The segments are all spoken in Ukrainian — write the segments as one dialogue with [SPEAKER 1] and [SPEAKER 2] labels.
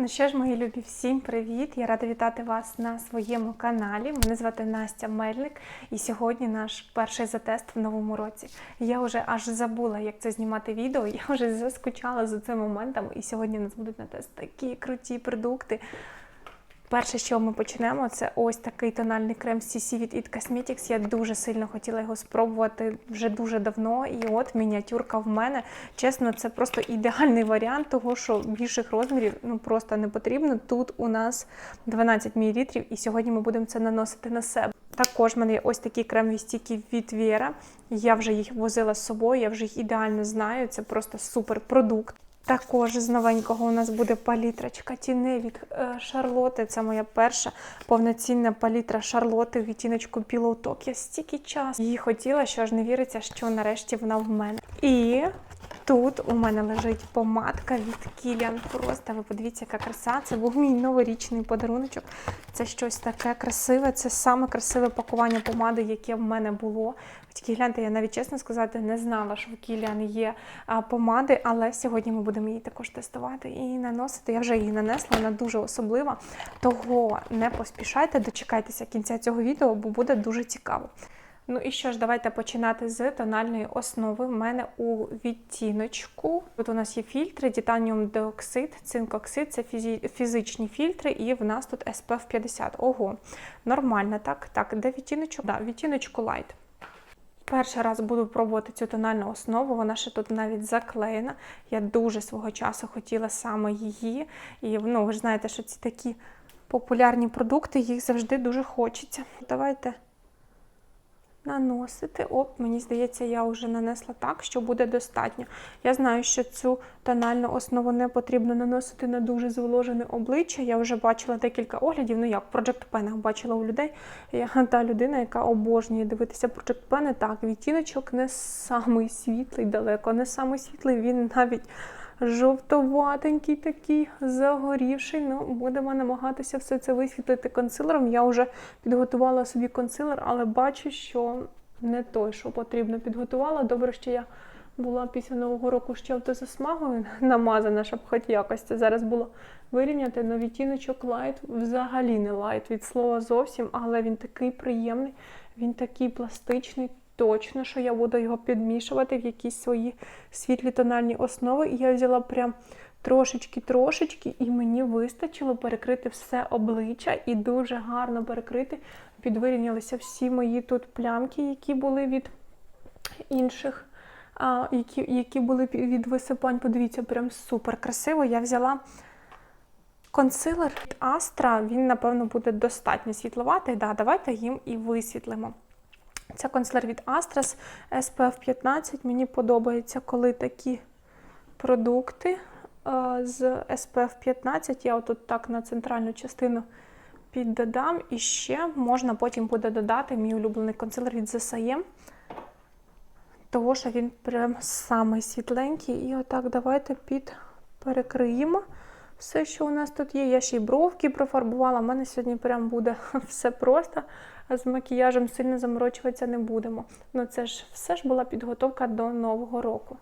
[SPEAKER 1] Ну що ж, мої любі, всім привіт! Я рада вітати вас на своєму каналі. Мене звати Настя Мельник, і сьогодні наш перший затест в новому році. Я вже аж забула, як це знімати відео. Я вже заскучала за цим моментом, і сьогодні у нас будуть на тест такі круті продукти. Перше, що ми почнемо, це ось такий тональний крем CC від It Cosmetics. Я дуже сильно хотіла його спробувати вже дуже давно. І от мініатюрка в мене. Чесно, це просто ідеальний варіант, того що більших розмірів ну просто не потрібно. Тут у нас 12 мл, і сьогодні ми будемо це наносити на себе. Також в мене є ось такі кремові стіки від Віра. Я вже їх возила з собою, я вже їх ідеально знаю. Це просто супер продукт. Також з новенького у нас буде палітрочка тіни від е, Шарлоти. Це моя перша повноцінна палітра Шарлоти в відтіночку Pillow Я стільки часу її хотіла, що аж не віриться, що нарешті вона в мене. І тут у мене лежить помадка від Kilian Просто ви подивіться, яка краса. Це був мій новорічний подаруночок. Це щось таке красиве. Це саме красиве пакування помади, яке в мене було. Тільки гляньте, я навіть чесно сказати, не знала, що в Kilian є помади, але сьогодні ми будемо її також тестувати і наносити. Я вже її нанесла, вона дуже особлива. Того не поспішайте, дочекайтеся кінця цього відео, бо буде дуже цікаво. Ну і що ж, давайте починати з тональної основи. В мене у відтіночку. Тут у нас є фільтри, титаніум диоксид, цинкоксид, це фізичні фільтри, і в нас тут SPF 50. Ого, нормально, так? Так, де відтіночок? Да, відтіночку Light. Перший раз буду пробувати цю тональну основу, вона ще тут навіть заклеєна. Я дуже свого часу хотіла саме її. І ну, ви ж знаєте, що ці такі популярні продукти, їх завжди дуже хочеться. Давайте наносити. Оп, мені здається, я вже нанесла так, що буде достатньо. Я знаю, що цю тональну основу не потрібно наносити на дуже зволожене обличчя. Я вже бачила декілька оглядів. Ну як в Project Pen бачила у людей. Я та людина, яка обожнює дивитися Project Pen. Так, відтіночок не самий світлий, далеко, не самий світлий. Він навіть жовтоватенький такий, загорівший. Ну, будемо намагатися все це висвітлити консилером. Я вже підготувала собі консилер, але бачу, що не той, що потрібно. Підготувала. Добре, що я була після Нового року ще автозасмагою намазана, щоб хоч якось це зараз було вирівняти. Но відтіночок лайт взагалі не лайт від слова зовсім, але він такий приємний, він такий пластичний. Точно, що я буду його підмішувати в якісь свої світлі тональні основи. І я взяла прям трошечки-трошечки, і мені вистачило перекрити все обличчя і дуже гарно перекрити. Підвирівнялися всі мої тут плямки, які були від інших, а, які, які були від висипань. Подивіться, прям супер красиво. Я взяла. Консилер від Astra, він, напевно, буде достатньо світловатий. Да, давайте їм і висвітлимо. Це консилер від Astra SPF 15. Мені подобається, коли такі продукти е, з SPF 15. Я отут так на центральну частину піддодам. І ще можна потім буде додати мій улюблений консилер від ZSM. Того, що він прям самий світленький. І отак давайте під перекриємо все, що у нас тут є. Я ще й бровки профарбувала. У мене сьогодні прям буде все просто, з макіяжем сильно заморочуватися не будемо. Ну, це ж все ж була підготовка до Нового року.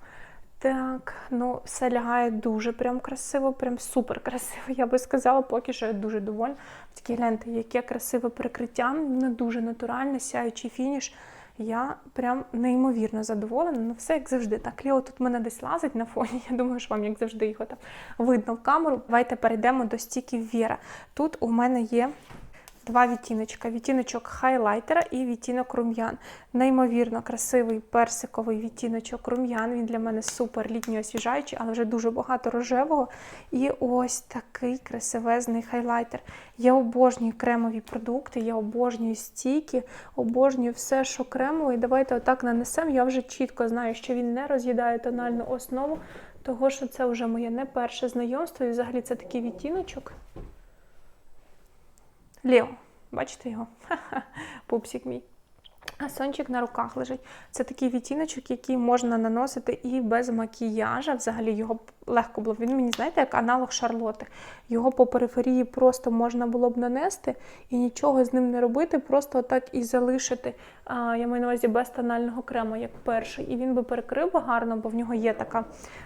[SPEAKER 1] Так, ну все лягає дуже прям красиво, прям супер красиво. Я би сказала, поки що я дуже довольна. Тільки гляньте, яке красиве прикриття, не дуже натуральне, сяючий фініш. Я прям неймовірно задоволена. Ну, все як завжди. Так, Ліо тут мене десь лазить на фоні. Я думаю, що вам, як завжди, його там видно в камеру. Давайте перейдемо до стіків Віра. Тут у мене є два відтіночка: відтіночок хайлайтера і відтінок рум'ян. Неймовірно красивий персиковий відтіночок рум'ян. Він для мене супер літньо освіжаючий, але вже дуже багато рожевого. І ось такий красивезний хайлайтер. Я обожнюю кремові продукти, я обожнюю стійки, обожнюю все, що кремове. І давайте отак нанесемо. Я вже чітко знаю, що він не роз'їдає тональну основу, того що це вже моє не перше знайомство. І взагалі це такий відтіночок. Лео, бачите його? Пупсик мій. А сончик на руках лежить. Це такий відтіночок, який можна наносити і без макіяжа. Взагалі його легко було. Він мені, знаєте, як аналог Шарлоти. Його по периферії просто можна було б нанести і нічого з ним не робити, просто так і залишити. А, я маю на увазі без тонального крему, як перший. І він би перекрив би гарно, бо в нього є така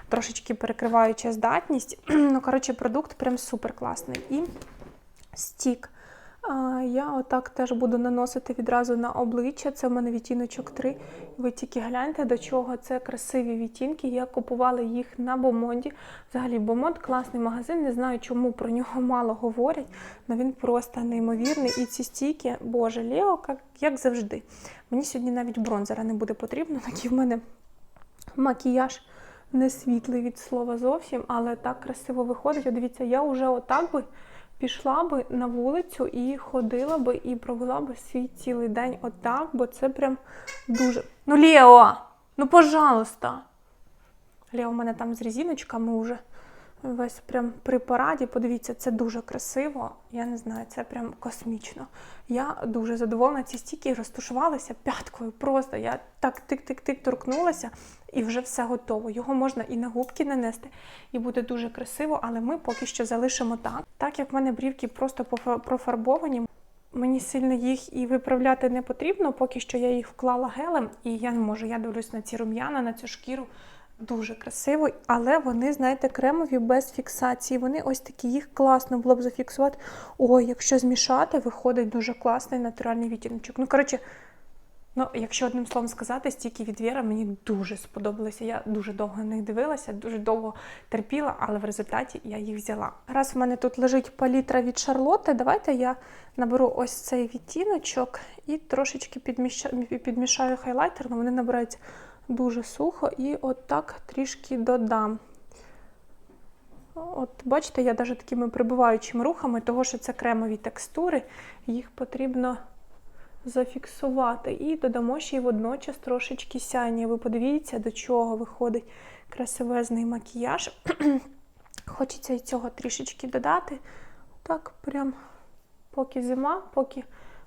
[SPEAKER 1] трошечки перекриваюча здатність. ну, коротше, продукт прям супер класний. І стік. Я отак теж буду наносити відразу на обличчя. Це в мене відтіночок 3. Ви тільки гляньте, до чого це красиві відтінки. Я купувала їх на Бомонді. Взагалі, Бомонд класний магазин. Не знаю, чому про нього мало говорять, але він просто неймовірний. І ці стійки, боже, Лео, як, як завжди. Мені сьогодні навіть бронзера не буде потрібно. Такий в мене макіяж не світлий від слова зовсім, але так красиво виходить. От дивіться, я вже отак би пішла би на вулицю і ходила би, і провела би свій цілий день отак, бо це прям дуже. Ну, Лео! Ну, пожалуйста! Лео в мене там з резиночками вже весь прям при параді. Подивіться, це дуже красиво. Я не знаю, це прям космічно. Я дуже задоволена. Ці стіки розташувалися п'яткою. Просто я так тик-тик-тик торкнулася і вже все готово. Його можна і на губки нанести, і буде дуже красиво, але ми поки що залишимо так. Так як в мене брівки просто профарбовані. Мені сильно їх і виправляти не потрібно, поки що я їх вклала гелем, і я не можу. Я дивлюсь на ці рум'яна, на цю шкіру. Дуже красиво, але вони, знаєте, кремові без фіксації. Вони ось такі, їх класно було б зафіксувати. Ой, якщо змішати, виходить дуже класний натуральний відтіночок. Ну, коротше, ну, якщо одним словом сказати, стільки від Віра мені дуже сподобалися. Я дуже довго на них дивилася, дуже довго терпіла, але в результаті я їх взяла. Раз в мене тут лежить палітра від Шарлотти, давайте я наберу ось цей відтіночок і трошечки підміщаю, підмішаю хайлайтер, але вони набираються дуже сухо, і от трішки додам. От бачите, я навіть такими прибуваючими рухами, того, що це кремові текстури, їх потрібно зафіксувати. І додамо ще й водночас трошечки сяння. Ви подивіться, до чого виходить красивезний макіяж. Хочеться і цього трішечки додати. Так, прям поки зима, поки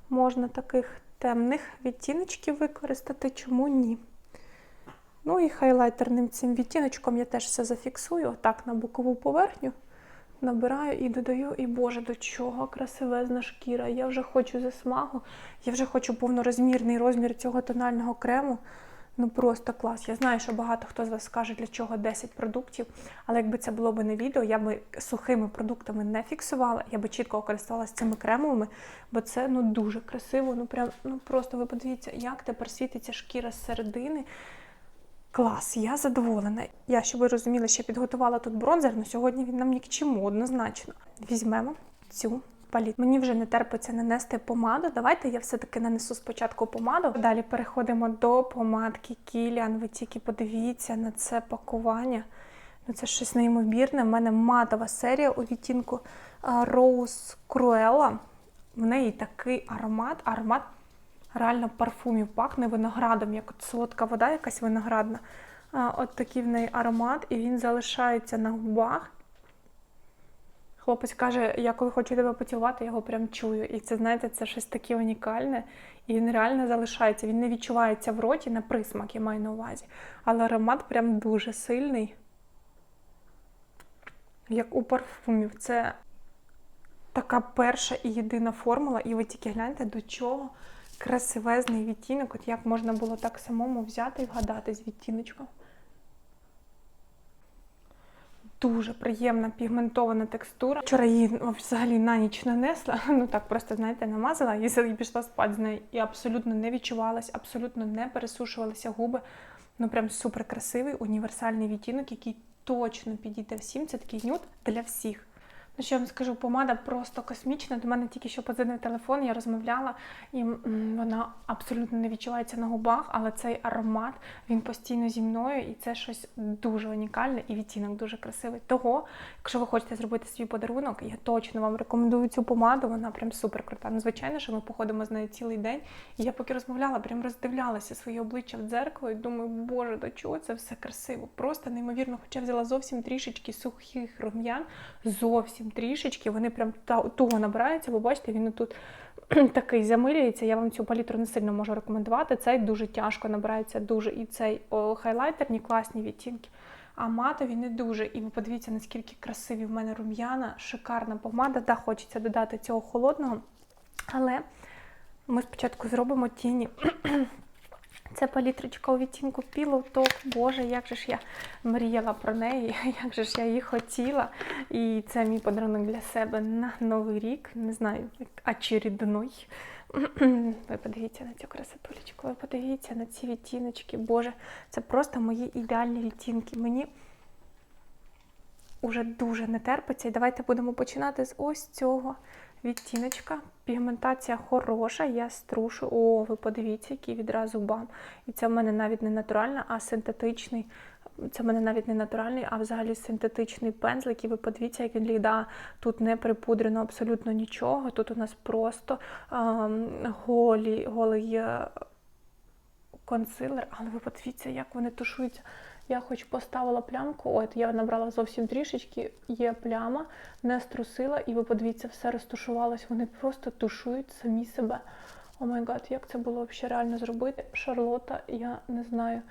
[SPEAKER 1] можна таких темних відтіночків використати, чому ні. Ну і хайлайтерним цим відтіночком я теж все зафіксую, отак на бокову поверхню. Набираю і додаю, і боже, до чого красивезна шкіра. Я вже хочу засмагу, я вже хочу повнорозмірний розмір цього тонального крему. Ну просто клас. Я знаю, що багато хто з вас скаже, для чого 10 продуктів, але якби це було б не відео, я би сухими продуктами не фіксувала, я би чітко користувалася цими кремовими, бо це ну дуже красиво. Ну прям ну просто ви подивіться, як тепер світиться шкіра з середини. Клас, я задоволена. Я, щоб ви розуміли, ще підготувала тут бронзер, але сьогодні він нам ні к чому, однозначно. Візьмемо цю палітру. Мені вже не терпиться нанести помаду. Давайте я все-таки нанесу спочатку помаду. Далі переходимо до помадки Кіліан. Ви тільки подивіться на це пакування. Ну, це щось неймовірне. У мене матова серія у відтінку Rose Cruella. В неї такий аромат, аромат реально парфумів пахне виноградом, як от солодка вода, якась виноградна. От такий в неї аромат, і він залишається на губах. Хлопець каже, я коли хочу тебе поцілувати, я його прям чую. І це, знаєте, це щось таке унікальне. І він реально залишається. Він не відчувається в роті на присмак, я маю на увазі. Але аромат прям дуже сильний. Як у парфумів. Це така перша і єдина формула, і ви тільки гляньте, до чого красивезний відтінок, от як можна було так самому взяти і вгадати з відтіночком. Дуже приємна пігментована текстура. Вчора її взагалі на ніч нанесла. Ну так просто, знаєте, намазала і пішла спати з нею. І абсолютно не відчувалась, абсолютно не пересушувалися губи. Ну прям супер красивий універсальний відтінок, який точно підійде всім. Це такий нюд для всіх. Ну, що я вам скажу, помада просто космічна. До мене тільки що подзвонив телефон, я розмовляла, і вона абсолютно не відчувається на губах, але цей аромат він постійно зі мною, і це щось дуже унікальне, і відтінок дуже красивий. Того, якщо ви хочете зробити свій подарунок, я точно вам рекомендую цю помаду. Вона прям супер крута. Ну, звичайно, що ми походимо з нею цілий день. І я поки розмовляла, прям роздивлялася своє обличчя в дзеркало і думаю, боже, до чого це все красиво. Просто неймовірно. Хоча взяла зовсім трішечки сухих рум'ян, зовсім трішечки. Вони прям туго набираються, бо бачите, він тут такий замилюється. Я вам цю палітру не сильно можу рекомендувати. Цей дуже тяжко набирається дуже. І цей хайлайтерні класні відтінки. А матові не дуже. І ви подивіться, наскільки красиві в мене рум'яна, шикарна помада. Да, хочеться додати цього холодного. Але ми спочатку зробимо тіні. Це палітрочка у відтінку Talk. Боже, як же ж я мріяла про неї, як же ж я її хотіла. І це мій подарунок для себе на Новий рік. Не знаю, очередной. Ви подивіться на цю красотулечку, ви подивіться на ці відтіночки. Боже, це просто мої ідеальні відтінки. Мені уже дуже не терпиться. І давайте будемо починати з ось цього відтіночка. Пігментація хороша, я струшу. О, ви подивіться, який відразу бам. І це в мене навіть не натуральна, а синтетичний. Це в мене навіть не натуральний, а взагалі синтетичний пензлик. І ви подивіться, як він ліда. Тут не припудрено абсолютно нічого. Тут у нас просто ем, голі, голий е, консилер, але ви подивіться, як вони тушуються. Я хоч поставила плямку, от я набрала зовсім трішечки, є пляма, не струсила, і ви подивіться, все розтушувалось. Вони просто тушують самі себе. О май гад, як це було взагалі реально зробити? Шарлота, я не знаю.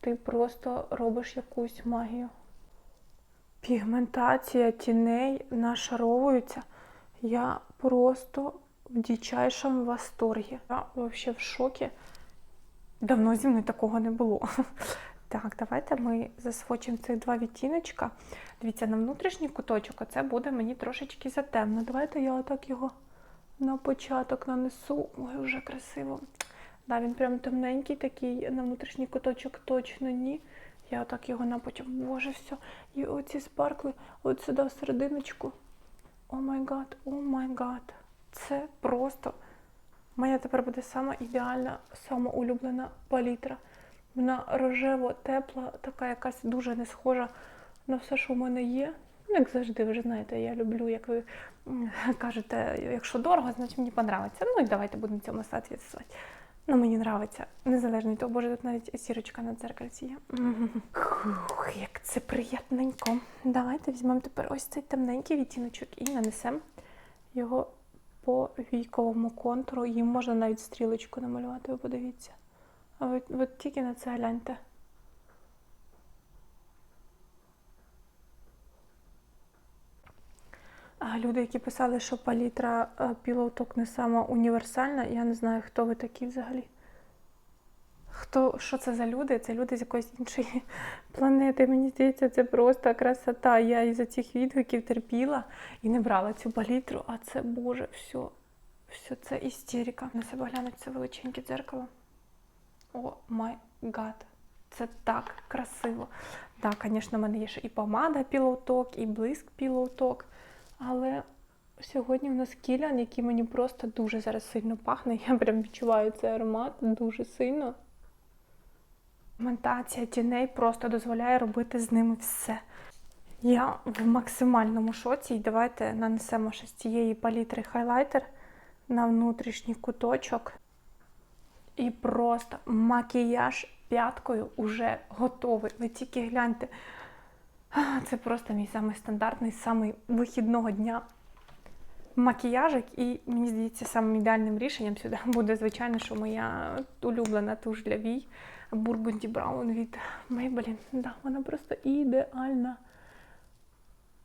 [SPEAKER 1] Ти просто робиш якусь магію. Пігментація тіней нашаровується. Я просто в дичайшому восторгі. Я взагалі в шокі. Давно зі мною такого не було. Так, давайте ми засвочимо цих два відтіночка. Дивіться, на внутрішній куточок, а це буде мені трошечки затемно. Давайте я отак його на початок нанесу. Ой, вже красиво. Да, він прям темненький такий, на внутрішній куточок точно ні. Я отак його на потім. Боже, все. І оці спаркли от сюди в серединочку. О май гад, о май гад. Це просто моя тепер буде сама ідеальна, сама улюблена палітра. Вона рожево, тепла, така якась дуже не схожа на все, що в мене є. Ну, Як завжди, ви ж знаєте, я люблю, як ви кажете, якщо дорого, значить мені подобається. Ну і давайте будемо цьому соответствувати. Ну, мені подобається. Незалежно від того, боже, тут навіть сірочка на дзеркальці є. Хух, як це приємненько. Давайте візьмемо тепер ось цей темненький відтіночок і нанесемо його по війковому контуру. Їм можна навіть стрілочку намалювати, ви подивіться. А ви, ви тільки на це гляньте. А люди, які писали, що палітра е, пілоток не сама універсальна, я не знаю, хто ви такі взагалі. Хто, що це за люди? Це люди з якоїсь іншої планети. Мені здається, це просто красота. Я із-за цих відгуків терпіла і не брала цю палітру, а це Боже, все, все це істерика. На себе глянуть це величеньке дзеркало. О май гад. Це так красиво. Так, звісно, в мене є ще і помада пілоток, і блиск пілоток. Але сьогодні в нас кілян, який мені просто дуже зараз сильно пахне. Я прям відчуваю цей аромат дуже сильно. Пігментація тіней просто дозволяє робити з ними все. Я в максимальному шоці. І давайте нанесемо ще з цієї палітри хайлайтер на внутрішній куточок. І просто макіяж п'яткою уже готовий. Ви тільки гляньте. Це просто мій самий стандартний, самий вихідного дня макіяжик. І мені здається, самим ідеальним рішенням сюди буде, звичайно, що моя улюблена туш для вій Burgundy Brown від Maybelline. Да, вона просто ідеальна.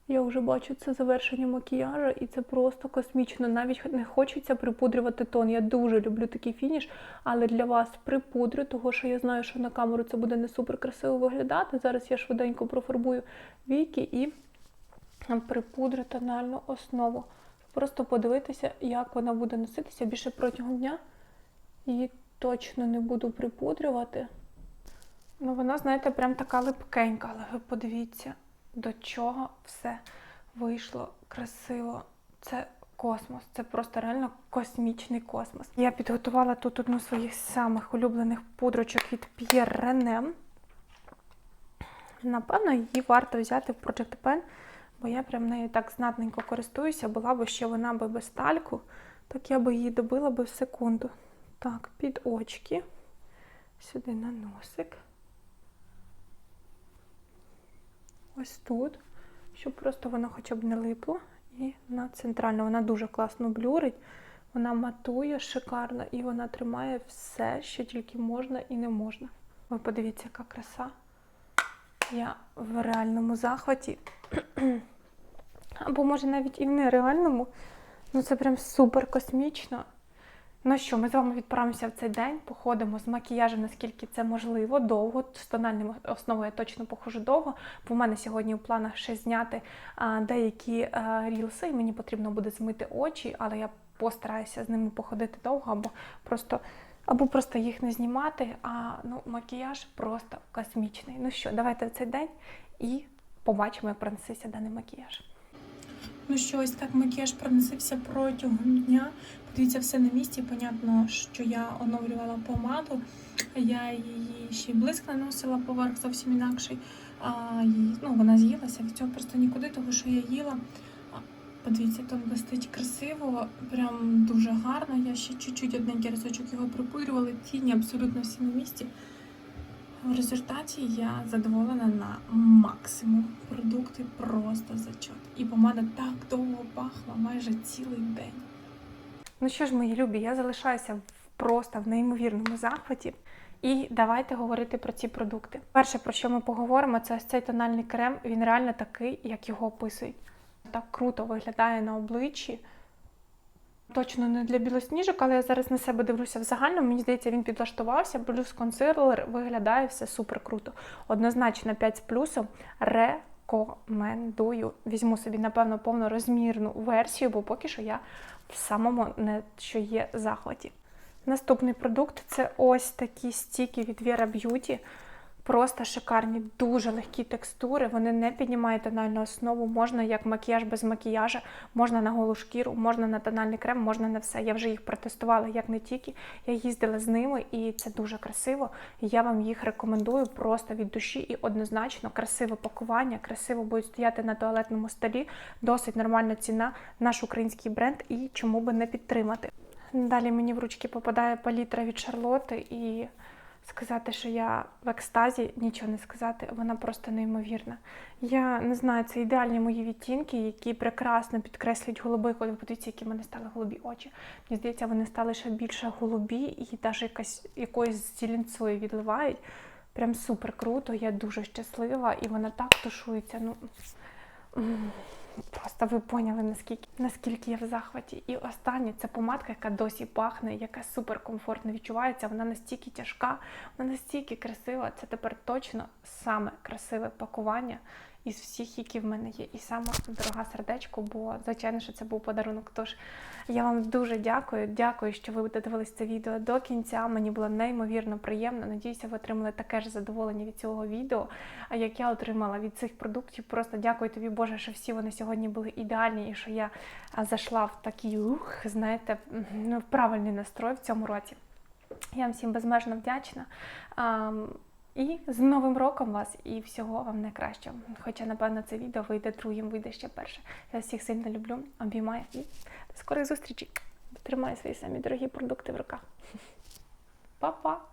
[SPEAKER 1] Я вже бачу це завершення макіяжа, і це просто космічно. Навіть не хочеться припудрювати тон. Я дуже люблю такий фініш, але для вас припудрю, того що я знаю, що на камеру це буде не супер красиво виглядати. Зараз я швиденько профарбую віки і припудрю тональну основу. Просто подивитися, як вона буде носитися більше протягом дня. Її точно не буду припудрювати. Ну, вона, знаєте, прям така липкенька, але ви подивіться до чого все вийшло красиво. Це космос, це просто реально космічний космос. Я підготувала тут одну з своїх самих улюблених пудрочок від Pierre René. Напевно, її варто взяти в Project Pen, бо я прям нею так знатненько користуюся. Була б ще вона би без тальку, так я би її добила би в секунду. Так, під очки, сюди на носик. Ось тут, щоб просто воно хоча б не липло. І на центрально вона дуже класно блюрить. Вона матує шикарно і вона тримає все, що тільки можна і не можна. Ви подивіться, яка краса. Я в реальному захваті. Або може навіть і в нереальному. Ну це прям супер космічно. Ну що, ми з вами відправимося в цей день, походимо з макіяжем, наскільки це можливо, довго. З тональним основою я точно похожу довго, бо в мене сьогодні у планах ще зняти а, деякі а, рілси, і мені потрібно буде змити очі, але я постараюся з ними походити довго, або просто, або просто їх не знімати. А ну, макіяж просто космічний. Ну що, давайте в цей день і побачимо, як пронесеться даний макіяж.
[SPEAKER 2] Ну що, ось так макіяж проносився протягом дня. Подивіться, все на місці. Понятно, що я оновлювала помаду. Я її ще й блиск наносила поверх зовсім інакший. А, її, ну, вона з'їлася, від цього просто нікуди, тому що я їла. Подивіться, тон блистить красиво, прям дуже гарно. Я ще чуть-чуть одненький разочок його припудрювала. Тіні абсолютно всі на місці. В результаті я задоволена на максимум. Продукти просто зачот. І помада так довго пахла, майже цілий день.
[SPEAKER 1] Ну що ж, мої любі, я залишаюся просто в неймовірному захваті. І давайте говорити про ці продукти. Перше, про що ми поговоримо, це цей тональний крем. Він реально такий, як його описують. Так круто виглядає на обличчі. Точно не для білосніжок, але я зараз на себе дивлюся в загальному. Мені здається, він підлаштувався, плюс консилер виглядає все супер круто. Однозначно 5 з плюсом. Рекомендую. Візьму собі, напевно, повнорозмірну версію, бо поки що я в самому не що є захваті. Наступний продукт це ось такі стіки від Vera Beauty. Просто шикарні, дуже легкі текстури. Вони не піднімають тональну основу. Можна як макіяж без макіяжа, можна на голу шкіру, можна на тональний крем, можна на все. Я вже їх протестувала як не тільки. Я їздила з ними, і це дуже красиво. Я вам їх рекомендую просто від душі і однозначно красиве пакування, красиво будуть стояти на туалетному столі. Досить нормальна ціна, наш український бренд, і чому би не підтримати. Далі мені в ручки попадає палітра від Шарлоти і сказати, що я в екстазі, нічого не сказати, вона просто неймовірна. Я не знаю, це ідеальні мої відтінки, які прекрасно підкреслюють голубий колір. Подивіться, які в мене стали голубі очі. Мені здається, вони стали ще більше голубі і навіть якась якоюсь зеленцою відливають. Прям супер круто, я дуже щаслива, і вона так тушується. Ну просто ви поняли, наскільки наскільки я в захваті. І останнє це помадка, яка досі пахне, яка супер комфортно відчувається. Вона настільки тяжка, вона настільки красива. Це тепер точно саме красиве пакування із всіх, які в мене є. І саме дорога сердечко, бо звичайно, що це був подарунок. Тож я вам дуже дякую. Дякую, що ви додивились це відео до кінця. Мені було неймовірно приємно. Надіюся, ви отримали таке ж задоволення від цього відео, як я отримала від цих продуктів. Просто дякую тобі, Боже, що всі вони сьогодні були ідеальні і що я зайшла в такий ух, знаєте, ну, в правильний настрой в цьому році. Я вам всім безмежно вдячна. І з Новим роком вас і всього вам найкращого. Хоча, напевно, це відео вийде другим, вийде ще перше. Я всіх сильно люблю, обіймаю і до скорих зустрічей. Тримаю свої самі дорогі продукти в руках. Па-па!